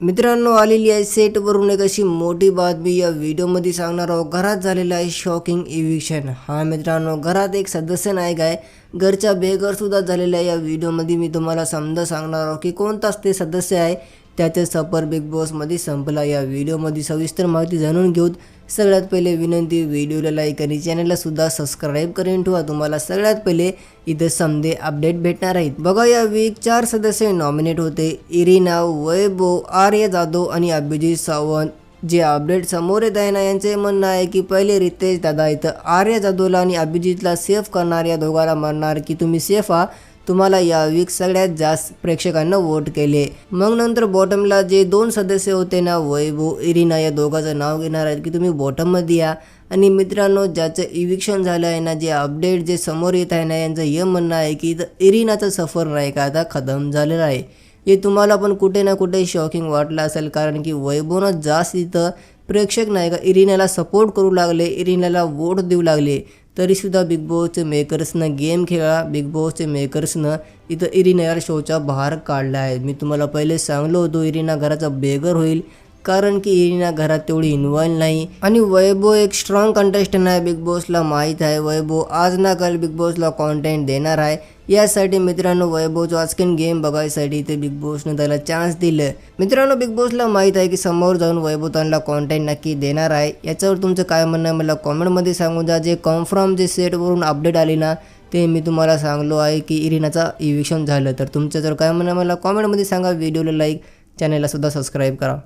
मित्रांनो आलेली आहे सेटवरून एक अशी मोठी बातमी. या व्हिडिओमध्ये सांगणार आहोत घरात झालेलं आहे शॉकिंग इव्हिक्शन हा मित्रांनो घरात एक सदस्य नायक आहे. घरच्या बेघरसुद्धा झालेल्या आहे. या व्हिडिओमध्ये मी तुम्हाला समजा सांगणार आहोत की कोणताच ते सदस्य आहे त्याचे सफर बिग बॉसमध्ये संपला. या व्हिडिओमध्ये सविस्तर माहिती जाणून घेऊत सगळ्यात पहिले विनंती व्हिडिओला लाईक आणि चॅनलला सुद्धा सबस्क्राईब करून ठेवा. तुम्हाला सगळ्यात पहिले इथे समदे अपडेट भेटणार आहेत. बघा या वीक चार सदस्य नॉमिनेट होते. इरिना वैभव आर्य जाधव आणि अभिजित सावंत. जे अपडेट समोर येत आहे ना यांचे म्हणणं आहे की पहिले रितेश दादा इथं आर्य जाधवला आणि अभिजितला सेफ करणार या दोघाला म्हणणार की तुम्ही सेफ आहा तुम्हाला या वीक सगळ्यात जास्त प्रेक्षकांना वोट केले. मग नंतर बॉटमला जे दोन सदस्य होते ना वैभव इरिना या दोघांचं नाव घेणार आहेत की तुम्ही बॉटममध्ये या. आणि मित्रांनो ज्याचं इविक्शन झालं आहे ना जे अपडेट जे समोर येत आहे ना यांचं हे म्हणणं आहे की इथं इरिनाचं सफर नाही का आता खतम झालेलं आहे. हे तुम्हाला पण कुठे ना कुठे शॉकिंग वाटलं असेल कारण की वैभवनं जास्त इथं प्रेक्षक नाही का इरिनाला सपोर्ट करू लागले इरिनाला वोट देऊ लागले. तरीसुद्धा बिग बॉसचे मेकर्सनं गेम खेळा. बिग बॉसचे मेकर्सनं इथं इरिना शोच्या बाहेर काढला आहे. मी तुम्हाला पहिले सांगलो होतो इरिना घराचा बेगर होईल. कारण की इरिना घरात तेवढी इन्व्हॉल्व नाही. आणि वैभव एक स्ट्रॉंग कंटेस्टंट आहे बिग बॉसला माहीत आहे. वैभव आज ना काल बिग बॉसला कॉन्टेंट देणार आहे. यासाठी मित्रांनो वैभवचं आजकीन गेम बघायसाठी इथे बिग बॉसनं त्याला चान्स दिलं. मित्रांनो बिग बॉसला माहीत आहे की समोर जाऊन वैभव त्यांना कॉन्टेंट नक्की देणार आहे. याच्यावर तुमचं काय म्हणणं आहे मला कॉमेंटमध्ये सांगून द्या. जे कन्फर्म जे सेटवरून अपडेट आली ना ते मी तुम्हाला सांगलो आहे की इरिनाचा इव्हिक्शन झालं. तर तुमचं जर काय म्हणणं आहे मला कॉमेंटमध्ये सांगा. व्हिडिओला लाईक चॅनलला सुद्धा सबस्क्राईब करा.